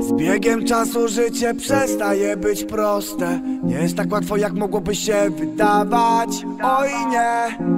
Z biegiem czasu życie przestaje być proste. Nie jest tak łatwo jak mogłoby się wydawać. Oj nie.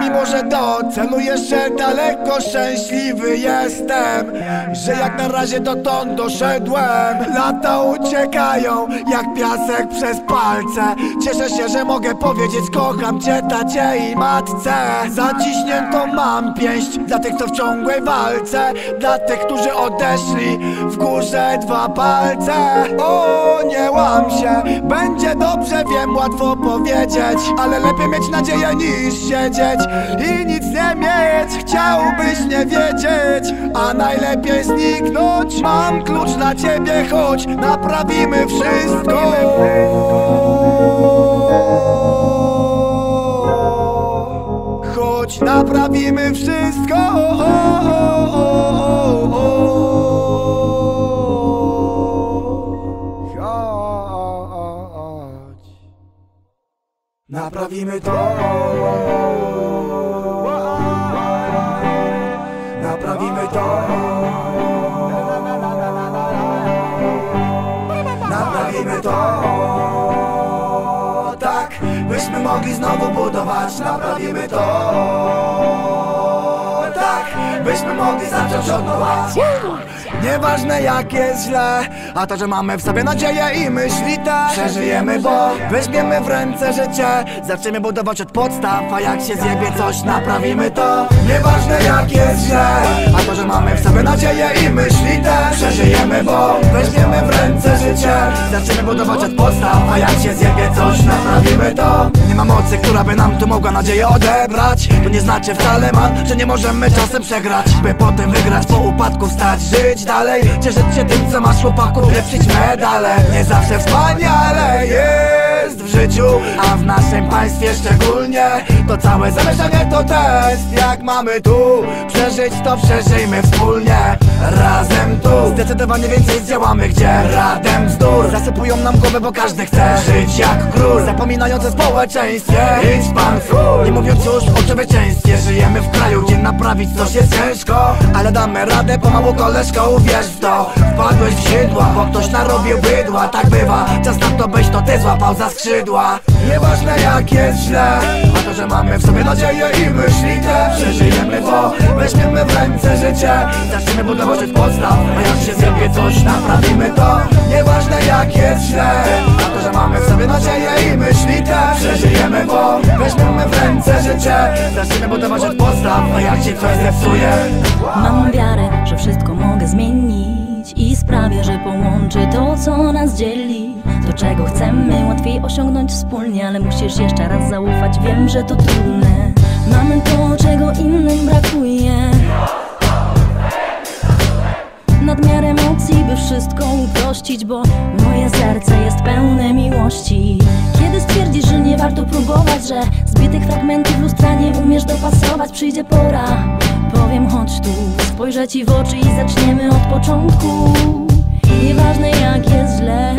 Mimo, że do celu jeszcze daleko szczęśliwy jestem Że jak na razie dotąd doszedłem. Lata uciekają jak piasek przez palce. Cieszę się, że mogę powiedzieć kocham cię tacie i matce. Zaciśniętą mam pięść dla tych co w ciągłej walce. Dla tych, którzy odeszli w górze dwa palce. O, nie łam się, będzie dobrze, wiem, łatwo powiedzieć Ale lepiej mieć nadzieję niż i nic nie mieć. Chciałbyś nie wiedzieć, a najlepiej zniknąć. Mam klucz dla ciebie, chodź, naprawimy wszystko. Chodź, naprawimy wszystko. Naprawimy to Naprawimy to. Tak, byśmy mogli znowu budować Naprawimy to byśmy mogli zacząć od nowa. Nieważne jak jest źle A to, że mamy w sobie nadzieję i myśli te Przeżyjemy, bo weźmiemy w ręce życie Zaczniemy budować od podstaw A jak się zjebie coś, naprawimy to. Nieważne jak jest źle A to, że mamy w sobie nadzieję i myśli te Przeżyjemy, bo weźmiemy w ręce życie Zaczniemy budować od podstaw A jak się zjebie coś, naprawimy to. Nie ma mocy, która by nam tu mogła nadzieję odebrać. To nie znaczy wcale man, że nie możemy czasem przegrać By potem wygrać, po upadku wstać, żyć dalej. Cieszyć się tym, co masz chłopaków, lepszyć medale. Nie zawsze wspaniale w życiu A w naszym państwie szczególnie To całe zamieszanie to test. Jak mamy tu przeżyć, to przeżyjmy wspólnie Razem tu. Zdecydowanie więcej zdziałamy, gdzie radem bzdur Zasypują nam głowę, bo każdy chce żyć jak król. Zapominając o społeczeństwie Idź pan w Nie mówiąc już o człowieczeństwie Żyjemy w kraju, gdzie naprawić coś jest ciężko. Ale damy radę pomału koleżko, uwierz w to. Wpadłeś w sidła, bo ktoś narobił bydła. Tak bywa, czas na to byś to ty złapał za skrzydła Nieważne jak jest źle A to, że mamy w sobie nadzieję i myśli te Przeżyjemy, bo weźmiemy w ręce życie. Zaczniemy budować od podstaw A jak się zjebie coś, naprawimy to. Nieważne jak jest źle A to, że mamy w sobie nadzieję i myśli te Przeżyjemy, bo weźmiemy w ręce życie. Zaczniemy budować od podstaw A jak się coś zepsuje. Mam wiarę, że wszystko mogę sprawię, że połączy to, co nas dzieli. To, czego chcemy, łatwiej osiągnąć wspólnie Ale musisz jeszcze raz zaufać, wiem, że to trudne. Mamy to, czego innym brakuje. Nadmiar emocji, by wszystko uprościć Bo moje serce jest pełne miłości. Kiedy stwierdzisz, że nie warto próbować Że zbitych fragmentów lustra nie umiesz dopasować Przyjdzie pora, powiem chodź tu Spojrzę ci w oczy i zaczniemy od początku. Nieważne jak jest źle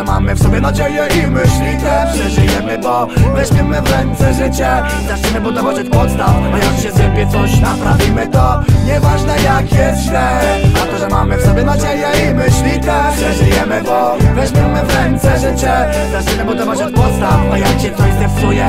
że mamy w sobie nadzieję i myśli te. Przeżyjemy, bo weźmiemy w ręce życie. Zaczniemy budować od podstaw A jak się zjebie coś, naprawimy. To Nieważne jak jest źle. A to, że mamy w sobie nadzieję i myśli te. Przeżyjemy, bo weźmiemy w ręce życie. Zaczniemy budować od podstaw A jak się coś zepsuje